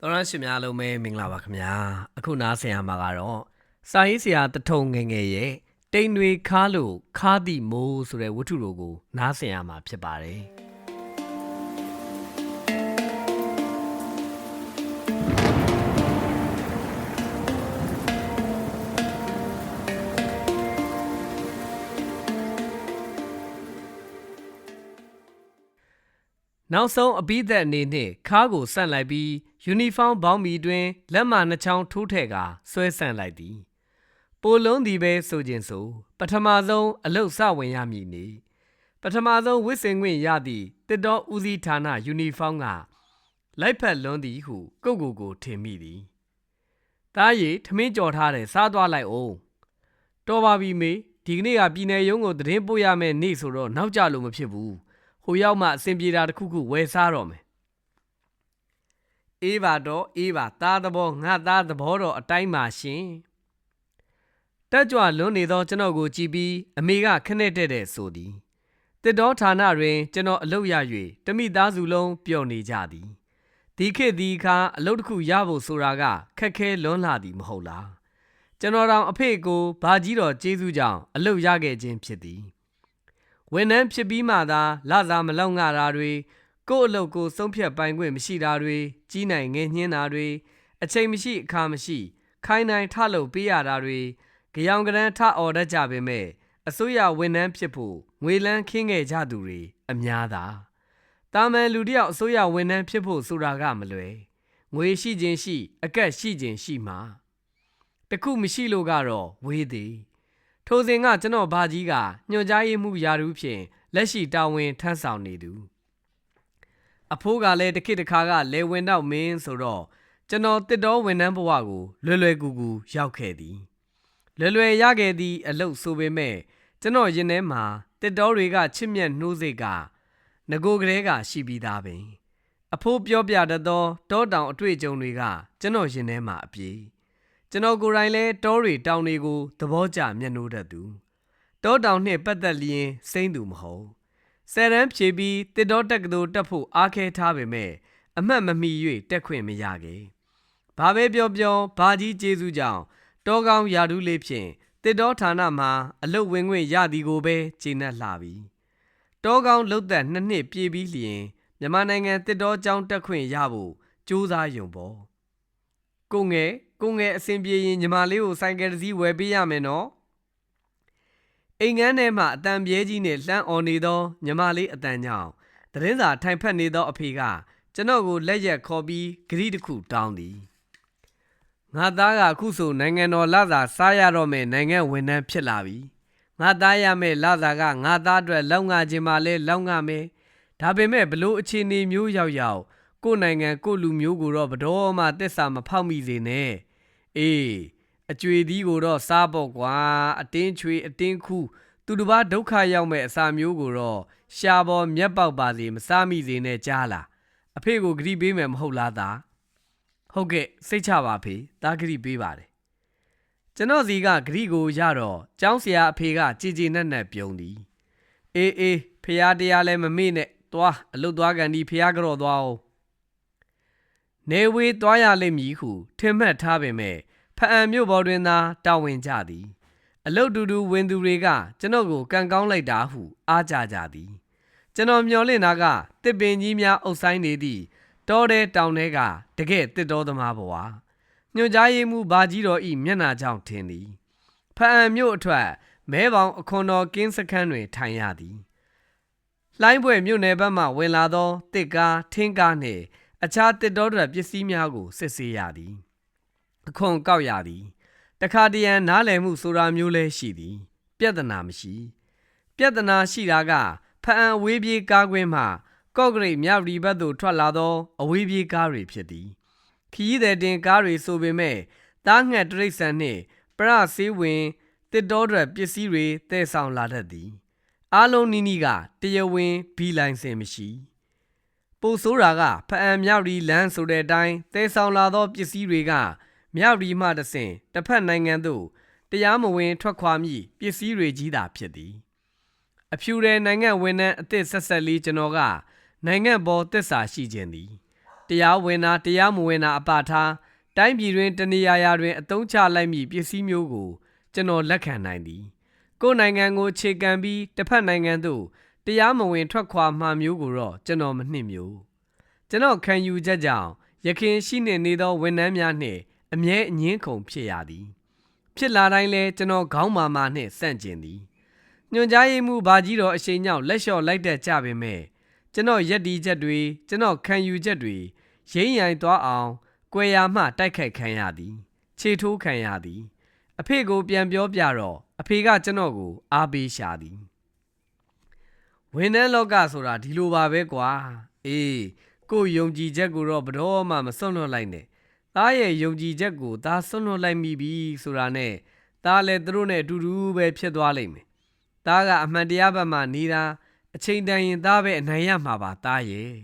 တော်ရရှိများလုံးပဲမင်္ဂလာပါခင်ဗျာအခုနားဆင်ရမှာကတော့စာရေးဆရာတထုံငယ်ငယ်ရဲ့တိမ်တွေခါလို့ခါသည့်မိုးဆိုတဲ့ဝတ္ထုတို့ကိုနားဆင်ရမှာဖြစ်ပါတယ် နောက်ဆုံးအပိသက်အနေနဲ့ခါးကိုဆန့်လိုက်ပြီးယူနီဖောင်းဘောင်းမီတွင်လက်မနှစ်ချောင်းထိုးထည့်ကာဆွဲဆန့်လိုက်သည်ပိုလုံးသည်ပဲဆိုခြင်းဆိုပထမဆုံးအလုတ်စဝင်ရမည်နေပထမဆုံးဝစ်စင်ခွင့်ရသည့်တစ်တော်ဦးစီးဌာနယူနီဖောင်းကလိုက်ဖက်လွန်းသည်ဟုကိုကိုကိုထင်မိသည်တားရီထမင်းကြော်ထားတယ်စားသွားလိုက်အောင်တော်ပါပြီမေဒီကနေ့ကပြည်နယ်ရုံးကိုသတင်းပို့ရမယ့်နေ့ဆိုတော့နောက်ကြလို့မဖြစ်ဘူး ဟိုရောက်မှအဆင်ပြေတာတစ်ခုခုဝယ်စားတော့မယ်အေးပါတော့အေးပါသားသဘောငါသားသဘောတော့အတိုင်းပါရှင်တက်ကြွလွန်းနေသောကျွန်တော်ကိုကြည်ပြီးအမေကခနဲ့တဲ့တဲ့ဆိုသည်တစ်တော်ဌာနတွင်ကျွန်တော်အလုပ်ရ၍တမိသားစုလုံးပျော်နေကြသည်ဒီခေတ်ဒီအခါအလုပ်တစ်ခုရဖို့ဆိုတာကခက်ခဲလွန်းလာသည်မဟုတ်လားကျွန်တော်တောင်အဖေကိုဘာကြီးတော်ကျေးဇူးကြောင့်အလုပ်ရခဲ့ခြင်းဖြစ်သည် ဝန်ထမ်းဖြစ်ပြီးမှသာလစာမလောက်ငှတာတွေကိုယ့်အလုပ်ကိုဆုံးဖြတ်ပိုင်ခွင့်မရှိတာတွေကြီးနိုင်ငယ်ညှင်းတာတွေအချိန်မရှိအခါမရှိ ခိုင်းနိုင်ထလုပ်ပေးရတာတွေကြောင်ကရန်ထအော်တတ်ကြပေမဲ့အစိုးရဝန်ထမ်းဖြစ်ဖို့ငွေလန်းခင်းခဲ့ကြသူတွေအများသာတာမန်လူတယောက်အစိုးရဝန်ထမ်းဖြစ်ဖို့ဆိုတာကမလွယ်ငွေရှိခြင်းရှိ အကက်ရှိခြင်းရှိမှာတခုမရှိလို့ကတော့ဝေးသည် ထိုစဉ်ကကျွန်တော်ဘာကြီးကညွှန်ကြားရေးမှုယာရုဖြင့်လက်ရှိတာဝန်ထမ်းဆောင်နေသူအဖိုးကလည်းတခိတခါကလေဝင်တော့မင်းဆိုတော့ကျွန်တော်တစ်တော်ဝန်ထမ်းဘဝကိုလွယ်လွယ်ကူကူရောက်ခဲ့သည်လွယ်လွယ်ရခဲ့သည့်အလုပ်ဆိုပေမဲ့ကျွန်တော်ရင်ထဲမှာတစ်တော်တွေကချစ်မြတ်နှိုးစိတ်ကငကိုကလေးကရှိပြီးသားပင် အဖိုးပြောပြတတ်သောတောတောင်အတွေ့အကြုံတွေကကျွန်တော်ရင်ထဲမှာအပြေး ကျွန်တော်ကိုယ်တိုင်လဲတောတွေတောင်တွေကိုသဘောကျမျက်နှိုးတတ်သူတောတောင်နှင့်ပတ်သက်လျင်စိမ့်သူမဟုတ်ဆယ်ရန်ဖြေပြီးတစ်တော်တက်ကတော်တက်ဖို့အားခဲထားပေမဲ့အမှတ်မမီ၍တက်ခွင့်မရခဲ့ဘာပဲပြောပြောဘာကြီးကျေးဇူးကြောင့်တောကောင်းရာထူးလေးဖြင့်တစ်တော်ဌာနမှာအလုတ်ဝင်ခွင့်ရသည်ကိုပဲကျေနပ်လှပြီတောကောင်းလှုပ်သက်နှစ်နှစ်ပြည့်ပြီးလျင်မြန်မာနိုင်ငံတစ်တော်ကျောင်းတက်ခွင့်ရဖို့ကြိုးစားယုံပေါ့ကိုငယ် ကိုငယ်အစဉ်ပြေရင်ညီမလေးကိုဆိုင်ကယ်တစ်စီးဝယ်ပေးရမယ်နော်အိမ်ငန်းထဲမှအတန်ပြဲကြီးနဲ့လှမ်းအော်နေသောညီမလေးအတန်ကြောင့်သတင်းစာထိုင်ဖက်နေသောအဖေကကျွန်တော်ကိုလက်ရက်ခေါ်ပြီးဂရီတစ်ခုတောင်းသည်ငါသားကအခုဆိုနိုင်ငံတော်လစာစားရတော့မယ်နိုင်ငံဝန်ထမ်းဖြစ်လာပြီငါသားရမယ်လစာကငါသားအတွက်လောက်ငါခြင်းမလဲလောက်ငါမယ်ဒါပေမဲ့ဘလို့အခြေအနေမျိုးရောက်ရောက်ကိုယ်နိုင်ငံကိုယ်လူမျိုးကိုတော့ဘတော်မှတက်စာမဖောက်မိစေနဲ့ အေးအကျွေသီးကိုတော့စားပေါ့ကွာအတင်းချွေအတင်းခူးသူတစ်ပါးဒုက္ခရောက်မဲ့အစာမျိုးကိုတော့ရှာပေါ်မျက်ပေါက်ပါစေမစားမိစေနဲ့ကြားလားအဖေကိုဂရိပေးမယ်မဟုတ်လားသားဟုတ်ကဲ့စိတ်ချပါဖေသားဂရိပေးပါတယ်ကျွန်တော်စီကဂရိကိုရတော့ကျောင်းဆရာအဖေကကြည်ကြည်နက်နက်ပြုံးသည်အေးအေးဖះတရားလည်းမမေ့နဲ့သွားအလုတ်သွားကန်ဒီဖះကြော့သွားအောင် နေဝေးသွားရလိမ့်မည်ဟုထင်မှတ်ထားပေမဲ့ဖအံမြို့ပေါ်တွင်သာတာဝန်ကြသည် အလုတ်တူတူဝင်သူတွေကကျွန်တော်ကိုကန်ကောင်းလိုက်တာဟုအားကြကြသည် ကျွန်တော်မျော်လင့်တာကတစ်ပင်ကြီးများအုပ်ဆိုင်နေသည့်တောတဲတောင်ထဲကတကဲ့တစ်တော်သမားဘဝညွှန်ကြားရေးမှူးဘာကြီးတော်ဤမျက်နာကြောင့်ထင်သည်ဖအံမြို့အထွက်မဲပေါင်အခွန်တော်ကင်းစခန်းတွင်ထိုင်ရသည်လှိုင်းပွဲမြို့နယ်ဘက်မှဝင်လာသောတစ်ကားထင်းကားနှင့် အခြားတစ်တော်တွေပစ္စည်းများကိုစစ်ဆေးရသည်အခွန်ကောက်ရသည်တခါတရံနားလည်မှုဆိုတာမျိုးလည်းရှိသည် ပြဿနာမရှိ ပြဿနာရှိတာကဖအံဝေးပြေးကားကွင်းမှကော့ဂရိတ်မြောက်ဒီဘက်သို့ထွက်လာသော အဝေးပြေးကားတွေဖြစ်သည်ခီးသည်တင်ကားတွေဆိုပေမဲ့တားငှက်တရိတ်ဆန်နှင့်ပရဆေးဝင်တစ်တော်တွေပစ္စည်းတွေတည်ဆောင်လာတတ်သည် အားလုံးနီးနီးကတရားဝင်ဘီလိုင်စင်မရှိ ပိုဆိုးတာကဖအံမြောက်ဒီလမ်းဆိုတဲ့အတိုင်းတည်ဆောင်လာသောပစ္စည်းတွေကမြောက်ရီမှတဆင့်တစ်ဖက်နိုင်ငံသို့တရားမဝင်ထွက်ခွာမည့်ပစ္စည်းတွေကြီးသာဖြစ်သည် အဖြူတဲ့နိုင်ငံဝန်ထမ်းအသစ်ဆက်ဆက်လေးကျွန်တော်ကနိုင်ငံပေါ်တစ္ဆာရှိခြင်းသည်တရားဝင်တာတရားမဝင်တာအပထားတိုင်းပြည်တွင်တနေရာရာတွင်အသုံးချလိုက်မည့်ပစ္စည်းမျိုးကို ကျွန်တော်လက်ခံနိုင်သည်ကိုယ်နိုင်ငံကိုခြေကံပြီးတစ်ဖက်နိုင်ငံသို့ တရားမဝင်ထွက်ခွာမှမျိုးကိုတော့ကျွန်တော်မနှင့်မျိုးကျွန်တော်ခံယူချက်ကြောင့်ရခင်ရှိနေနေသောဝန်ထမ်းများနှင့်အမြဲအငင်းခုန်ဖြစ်ရသည် ဖြစ်လာတိုင်းလဲကျွန်တော်ခေါင်းမာမာနှင့်စန့်ကျင်သည်ညွန်ကြားရေးမှုဘာကြီးတော်အရှိန်ကြောင့်လက်လျှော့လိုက်တတ်ကြပေမဲ့ကျွန်တော်ရက်ဒီချက်တွေကျွန်တော်ခံယူချက်တွေရင်းရိုင်သွားအောင်ကွယ်ရာမှတိုက်ခိုက်ခံရသည် ခြေထိုးခံရသည် အဖေကိုပြန်ပြောပြတော့အဖေကကျွန်တော်ကိုအားပေးရှာသည် ဝန်ထမ်းလောကဆိုတာဒီလိုပါပဲကွာအေးကိုယ်ယုံကြည်ချက်ကိုတော့ဘယ်တော့မှမစွန့်လွတ်လိုက်နဲ့သားရဲ့ယုံကြည်ချက်ကိုသားစွန့်လွတ်လိုက်မိပြီဆိုတာနဲ့သားလည်းသူတို့နဲ့အတူတူပဲဖြစ်သွားလိမ့်မယ်သားကအမှန်တရားဘက်မှနေတာအချိန်တန်ရင်သားပဲအနိုင်ရမှာပါသားရဲ့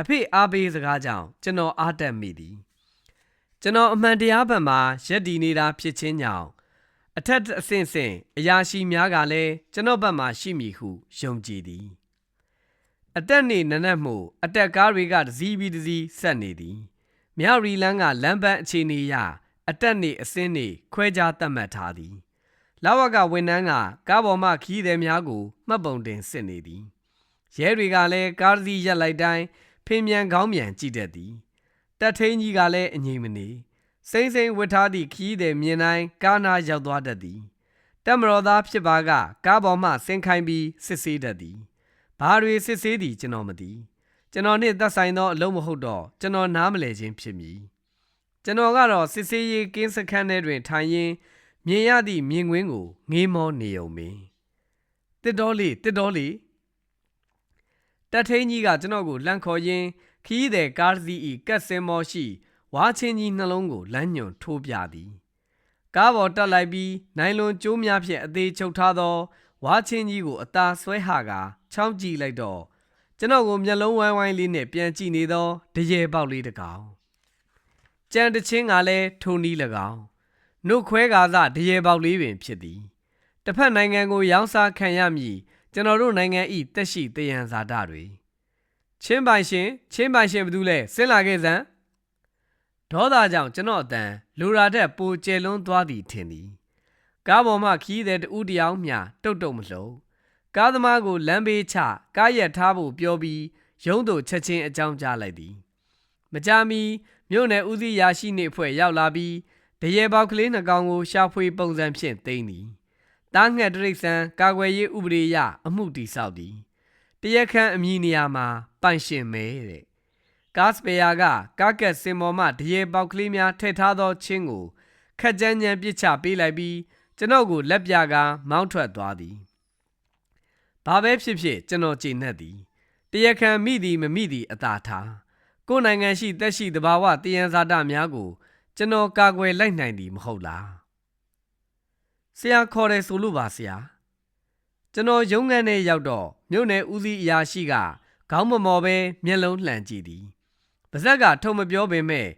အဖေအားပေးစကားကြောင့်ကျွန်တော်အားတက်မိသည်ကျွန်တော်အမှန်တရားဘက်မှာရက်တည်နေတာဖြစ်ခြင်းကြောင့် အထက်အဆင့်ဆင့်အရာရှိများကလည်းကျွန်တော်ဘက်မှာရှိမည်ဟုယုံကြည်သည်အတက်နေနနက်မှုအတက်ကားတွေကတစည်းပြီးတစည်းဆက်နေသည်မြောက်ရီလန်းကလမ်းပန်းအခြေအနေအရအတက်နေအစင်းနေခွဲခြားသတ်မှတ်ထားသည်လာဝကဝန်ထမ်းကကားပေါ်မှခီးသည်များကိုမှတ်ပုံတင်စစ်နေသည်ရဲတွေကလည်းကားတစ်စီးရက်လိုက်တိုင်းဖင်မြန်ကောင်းမြန်ကြည့်တတ်သည်တက်ထင်းကြီးကလည်းအငြိမ်မနေ စိမ့်စိမ့်ဝတ်ထားသည့်ခီးသည်မြင်တိုင်းကားနာရောက်သွားတတ်သည်တက်မတော်သားဖြစ်ပါကကားပေါ်မှဆင်းခိုင်းပြီးစစ်ဆေးတတ်သည်ဘာတွေစစ်ဆေးသည်ကျွန်တော်မသိကျွန်တော်နှင့်သက်ဆိုင်သောအလုံးမဟုတ်တော့ကျွန်တော်နားမလည်ခြင်းဖြစ်မည်ကျွန်တော်ကတော့စစ်ဆေးရေးကင်းစခန်းထဲတွင်ထိုင်ရင်းမြင်ရသည့်မြင်ကွင်းကိုငေးမောနေုံပင်တစ်တော်လေးတစ်တော်လေးတထင်းကြီးကကျွန်တော်ကိုလှမ်းခေါ်ရင်းခီးတဲ့ကားစီဤကတ်စင်မော်ရှိ ဝါချင်းကြီးနှလုံးကိုလမ်းညွန်ထိုးပြသည်ကားပေါ်တက်လိုက်ပြီးနိုင်လွန်ကျိုးများဖြင့်အသေးချုပ်ထားသောဝါချင်းကြီးကိုအသာဆွဲဟာကာချောင်းကြည့်လိုက်တော့ကျွန်တော်ကိုမျက်လုံးဝိုင်းဝိုင်းလေးနဲ့ပြန်ကြည့်နေသောတရေပေါက်လေးတစ်ကောင်ကြံတချင်းကလည်းထိုနီး၎င်းနှုတ်ခွဲကာစတရေပေါက်လေးပင်ဖြစ်သည်တစ်ဖက်နိုင်ငံကိုရောင်းစားခံရမည်ကျွန်တော်တို့နိုင်ငံဤတက်ရှိတယံဇာတတွေချင်းပိုင်ရှင်ချင်းပိုင်ရှင်ဘယ်သူလဲဆင်းလာခဲ့စမ်း ဒေါသကြောင့်ကျွန်တော်အတန်လူရာတဲ့ပိုကျဲလွန်းသွားသည်ထင်သည်ကားပေါ်မှခီးတဲ့တူတယောက်မျှတုတ်တုတ်မလုံးကားသမားကိုလမ်းဘေးချကားရက်ထားဖို့ပြောပြီးရုံးသို့ချက်ချင်းအကြောင်းကြားလိုက်သည်မကြမီမြို့နယ်ဦးစီးရာရှိနှင့်အဖွဲ့ရောက်လာပြီးတရေပေါက်ကလေးနှကောင်ကိုရှာဖွေပုံစံဖြင့်သိမ်းသည်တားငှက်တရိတ်ဆန်ကာကွယ်ရေးဥပဒေအရအမှုတည်ဆောက်သည်တရက်ခန့်အမည်နေရာမှာပိုင်ရှင်မဲတဲ့ ကားစပယ်ယာကကားကက်စင်ပေါ်မှတရေပေါက်ကလေးများထည့်ထားသောချင်းကိုခက်ကြမ်းကြမ်းပစ်ချပေးလိုက်ပြီးကျွန်ုပ်ကိုလက်ပြကားမောင်းထွက်သွားသည်ဘာပဲဖြစ်ဖြစ်ကျွန်တော်ကြည်နက်သည်တရခံမိသည်မမိသည်အသာထားကိုယ်နိုင်ငံရှိတက်ရှိတဘာဝတယံဇာတများကို ကျွန်တော်ကာကွယ်လိုက်နိုင်သည်မဟုတ်လားဆရာခေါ်တယ်ဆိုလို့ပါဆရာကျွန်တော်ရုံးခန်းထဲရောက်တော့မြို့နယ်ဦးစီးအရာရှိကခေါင်းမမော်ပဲမျက်လုံးလှန်ကြည့်သည် ပါဇက်ကထုံမပြောပေမဲ့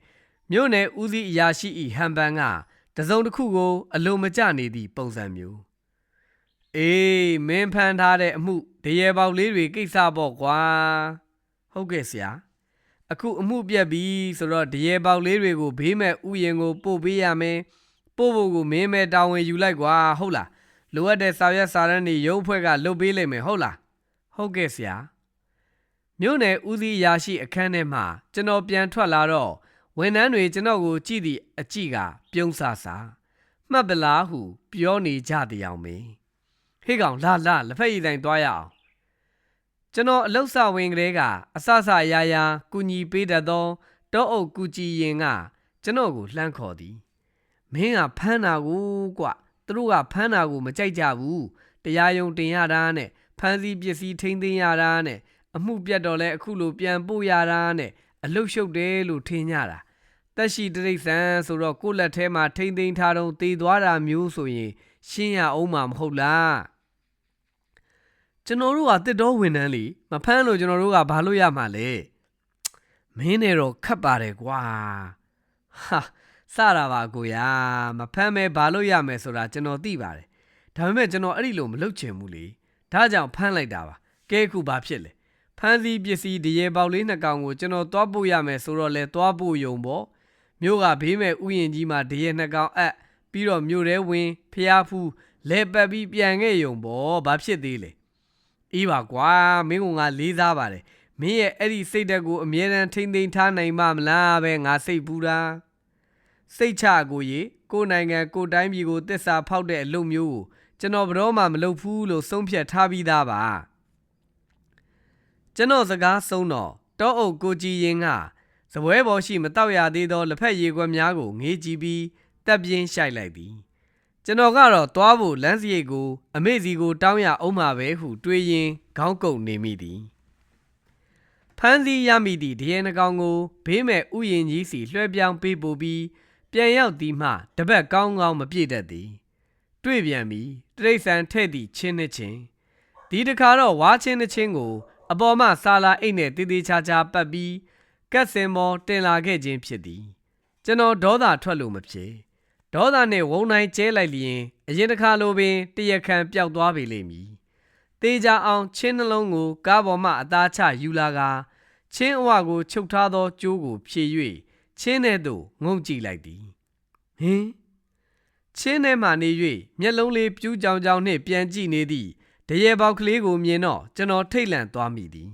မြို့နယ်ဦးစီးအရာရှိဤဟန်ပန်ကတစုံတစ်ခုကို အလိုမကျနေသည့်ပုံစံမျိုးအေးမင်းဖန်ထားတဲ့အမှုတရေပေါက်လေးတွေကိစ္စပေါ့ကွာဟုတ်ကဲ့ဆရာအခုအမှုပြက်ပြီဆိုတော့တရေပေါက်လေးတွေကိုဘေးမဲ့ဥယျင်ကို ပို့ပေးရမယ်ပို့ဖို့ကိုမင်းမဲတာဝန်ယူလိုက်ကွာဟုတ်လားလိုအပ်တဲ့စာရွက်စာတမ်းတွေရုပ်ဖွဲ့ကလုပ်ပေးလိမ့်မယ်ဟုတ်လားဟုတ်ကဲ့ဆရာ မြို့နယ်ဦးစီးရာရှိအခန်းထဲမှာကျွန်တော်ပြန်ထွက်လာတော့ဝန်ထမ်းတွေကျွန်တော်ကိုကြည့်သည့်အကြည့်ကပြုံးဆဆာမှတ်ပလားဟု ပြောနေကြတဲ့အောင်ပဲဟေ့ကောင်လာလာလက်ဖက်ရည်တိုင်သွားရအောင်ကျွန်တော်အလုတ်ဆဝင်ကလေးကအဆဆရာရာကူညီပေးတတ်သောတောအုပ်ကူကြည်ရင်ကကျွန်တော်ကိုလှမ်းခေါ်သည်မင်းကဖမ်းတာကိုကွသူတို့ကဖမ်းတာကိုမကြိုက်ကြဘူးတရားယုံတင်ရတာနဲ့ဖမ်းဆီးပစ္စည်းထိန်းသိမ်းရတာနဲ့ အမှုပြတ်တော့လဲအခုလိုပြန်ပို့ရတာနဲ့အလုတ်ရှုပ်တယ်လို့ထင်ကြတာတက်ရှိတိရစ္ဆာန်ဆိုတော့ကိုယ့်လက်ထဲမှာထိမ့်သိမ်းထားတော့တည်သွားတာမျိုးဆိုရင်ရှင်းရအောင်မှာမဟုတ်လားကျွန်တော်တို့ကတစ်တော်ဝန်ထမ်းလीမဖမ်းလို့ကျွန်တော်တို့ကဘာလို့ရမှာလဲမင်းနဲ့တော့ခတ်ပါတယ်ကွာဟာစတာပါကိုရာမဖမ်းမဲဘာလို့ရမယ်ဆိုတာကျွန်တော်သိပါတယ်ဒါပေမဲ့ကျွန်တော်အဲ့ဒီလိုမလုပ်ချင်ဘူးလေဒါကြောင့်ဖမ်းလိုက်တာပါကဲခုဘာဖြစ်လဲ ဖဖမ်းဆီးပစ္စည်းတရေပေါက်လေးနှစ်ကောင်ကိုကျွန်တော်သွားပို့ရမယ်ဆိုတော့လဲသွားပို့ယုံပေါ့မြို့ကဘေးမဲ့ဥယျင်ကြီးမှာတရေနှစ်ကောင်အပ်ပြီးတော့မြို့ထဲဝင်ဖျားဖူးလဲပတ်ပြီးပြန်ခဲ့ယုံပေါ့ဘာဖြစ်သေးလဲအေးပါကွာမင်းကငါလေးစားပါတယ်မင်းရဲ့အဲ့ဒီစိတ်ဓာတ်ကိုအမြဲတမ်းထိမ့်သိမ်းထားနိုင်မှမလားပဲငါစိတ်ပူတာစိတ်ချကိုရေကိုယ်နိုင်ငံကိုယ်တိုင်းပြည်ကိုတစ္ဆာဖောက်တဲ့အလုပ်မျိုးကိုကျွန်တော်ဘယ်တော့မှမလုပ်ဘူးလို့ဆုံးဖြတ်ထားပြီးသားပါ ကျွန်တော်စကားဆုံးတော့တောအုပ်ကိုကြည်ရင်ကစပွဲပေါ်ရှိမတောက်ရသေးသောလက်ဖက်ရည်ခွက်များကိုငေးကြည့်ပြီးတက်ပြင်းရှိုက်လိုက်သည်ကျွန်တော်ကတော့သွားဖို့လမ်းစရိတ်ကို အမေစီကိုတောင်းရအောင်မှာပဲဟုတွေးရင်းခေါင်းကုပ်နေမိသည်ဖမ်းဆီးရမိသည့်ဒရဲနှကောင်ကိုဘေးမဲ့ဥယျင်ကြီးစီလွှဲပြောင်းပေးပို့ပြီးပြန်ရောက်သည်မှတပတ်ကောင်းကောင်းမပြည့်တတ်သည်တွေ့ပြန်ပြီတရိษံထဲ့သည့်ချင်းနှချင်းဒီတစ်ခါတော့ဝါချင်းနှချင်းကို အပေါ်မှဆာလာအိတ်နဲ့တေးသေးချာချာပတ်ပြီးကတ်စင်မောတင်လာခဲ့ခြင်းဖြစ်သည် ကျွန်တော်ဒေါသထွက်လို့မဖြစ်ဒေါသနဲ့ဝုံတိုင်းကျဲလိုက်လျင် အရင်တစ်ခါလိုပင်တရခံပျောက်သွားပေလိမ့်မည်တေးကြအောင်ချင်းနှလုံးကို ကားပေါ်မှအသားချယူလာကချင်းအဝကိုချုပ်ထားသောကြိုးကိုဖြေ၍ချင်းထဲသို့ငုံကြည့်လိုက်သည်ဟင်ချင်းထဲမှနေ၍မျက်လုံးလေးပြူးကြောင်ကြောင်နှင့်ပြန်ကြည့်နေသည့် တရေပေါက်ကလေးကိုမြင်တော့ကျွန်တော်ထိတ်လန့်သွားမိသည်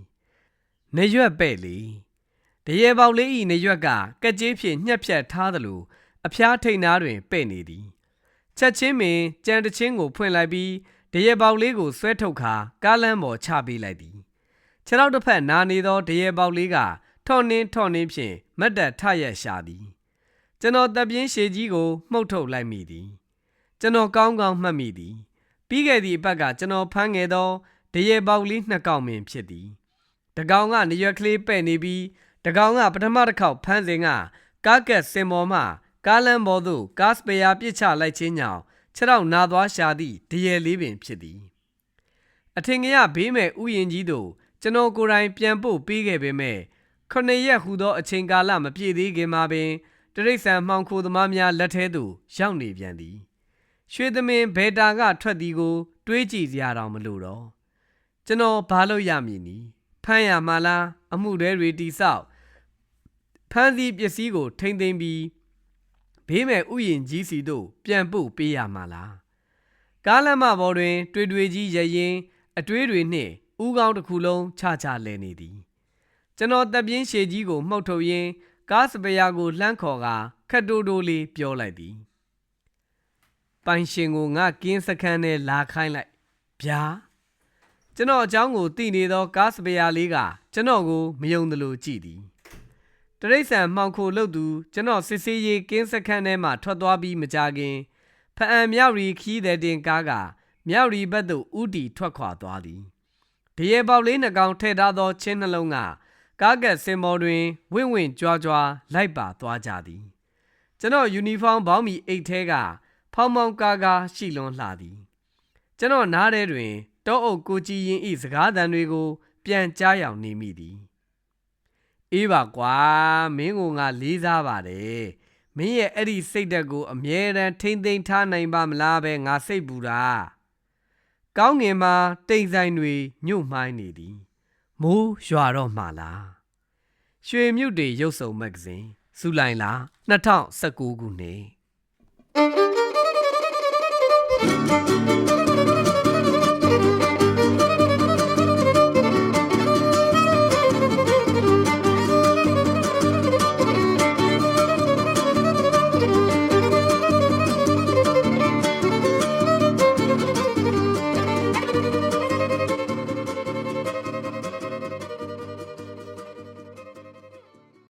။နေရွက်ပဲ့လေ။တရေပေါက်လေးဤနေရွက်ကကက်ကြေးဖြင့်ညှက်ဖြတ်ထားသလိုအဖျားထိတ်နာတွင်ပဲ့နေသည်။ချက်ချင်းပင်ကြံတချင်းကိုဖွင့်လိုက်ပြီးတရေပေါက်လေးကိုဆွဲထုတ်ခါကားလမ်းပေါ်ချပေးလိုက်သည်။ခြေထောက်တစ်ဖက်နာနေသောတရေပေါက်လေးကထော့နှင်းထော့နှင်းဖြင့်မတ်တက်ထရက်ရှာသည်။ကျွန်တော်တပ်ပြင်းရှည်ကြီးကိုမှုတ်ထုတ်လိုက်မိသည်ကျွန်တော်ကောင်းကောင်းမှတ်မိသည် ပြီးခဲ့သည့်အပတ်ကကျွန်တော်ဖမ်းငယ်သောတရေပေါက်လေးနှစ်ကောင်ပင်ဖြစ်သည်တကောင်ကနေရွက်ကလေးပဲ့နေပြီးတကောင်ကပထမတစ်ခေါက်ဖမ်းစဉ်ကကားကက်စင်ပေါ်မှကားလမ်းပေါ်သို့ကားစပယ်ယာပစ်ချလိုက်ခြင်းကြောင့်ခြေထောက်နာသွားရှာသည့်တရေလေးပင်ဖြစ်သည်အထင်ကရဘေးမဲ့ဥယျင်ကြီးသို့ကျွန်တော်ကိုယ်တိုင်ပြန်ပို့ပေးခဲ့ပေမဲ့ခုနှစ်ရက်ဟူသောအချိန်ကာလမပြည့်သေးခင်မှာပင်တရိษံမှောင်ခိုသမားများလက်ထဲသို့ရောက်နေပြန်သည် ရွှေသမင်ဘယ်တာကထွက်သည်ကို တွေးကြည့်စရာတောင်မလိုတော့ကျွန်တော်ဘာလို့ရမည်နီဖမ်းရမှာလားအမှုတွေတွေတိဆောက်ဖမ်းသည့်ပစ္စည်းကို ထိမ့်သိမ်းပြီးဘေးမဲ့ဥယျင်ကြီးစီသို့ပြန်ပို့ပေးရမှာလားကားလမ်းမပေါ်တွင် တွေ့တွေ့ကြီးရရင် အတွေးတွေနှင့်ဥကောင်းတစ်ခုလုံးချချလဲနေသည်ကျွန်တော်တပ်ပြင်းရှည်ကြီးကို မှုတ်ထုတ်ရင်းကားစပယ်ယာကိုလှမ်းခေါ်ကာခက်တိုးတိုးလေးပြောလိုက်သည် ပိုင်ရှင်ကိုငါကင်းစခန်းနဲ့လာခိုင်းလိုက်ဗျာကျွန်တော်အကြောင်းကိုသိနေသောကားစပယ်ယာလေးကကျွန်တော်ကိုမယုံသလိုကြည့်သည်တရိษံမှောင်ခိုလုပ်သူကျွန်တော်စစ်စေးရေးကင်းစခန်းထဲမှထွက်သွားပြီးမကြခင်ဖအံမြောက်ရီခီးတဲ့တင်ကားကမြောက်ရီဘက်သို့ဥတီထွက်ခွာသွားသည်ဒရေပေါက်လေးနှကောင်ထဲ့ထားသောချင်းနှလုံးကကားကက်စင်မော်တွင်ဝင့်ဝင့်ကြွားကြွားလိုက်ပါသွားကြသည်ကျွန်တော်ယူနီဖောင်းဘောင်းမီအိတ်ထဲက ဖောင်းမောင်းကားကားရှိလွန်လှသည်ကျွန်တော်နားထဲတွင် တောအုပ်ကိုကြည်ရင်ဤစကားသံတွေကို ပြန်ကြားယောင်နေမိသည်အေးပါကွာမင်းကငါလေးစားပါတယ်မင်းရဲ့အဲ့ဒီစိတ်ဓာတ်ကိုအမြဲတမ်းထိမ့်သိမ်းထားနိုင်ပါမလားပဲငါစိတ်ပူတာကောင်းငင်မှာတိမ်ဆိုင်တွေညှို့မှိုင်းနေသည်မိုးရွာတော့မှလားရွှေမြုပ်တွေရုပ်စုံမဂ္ဂဇင်းဇူလိုင်လ2019ခုနှစ်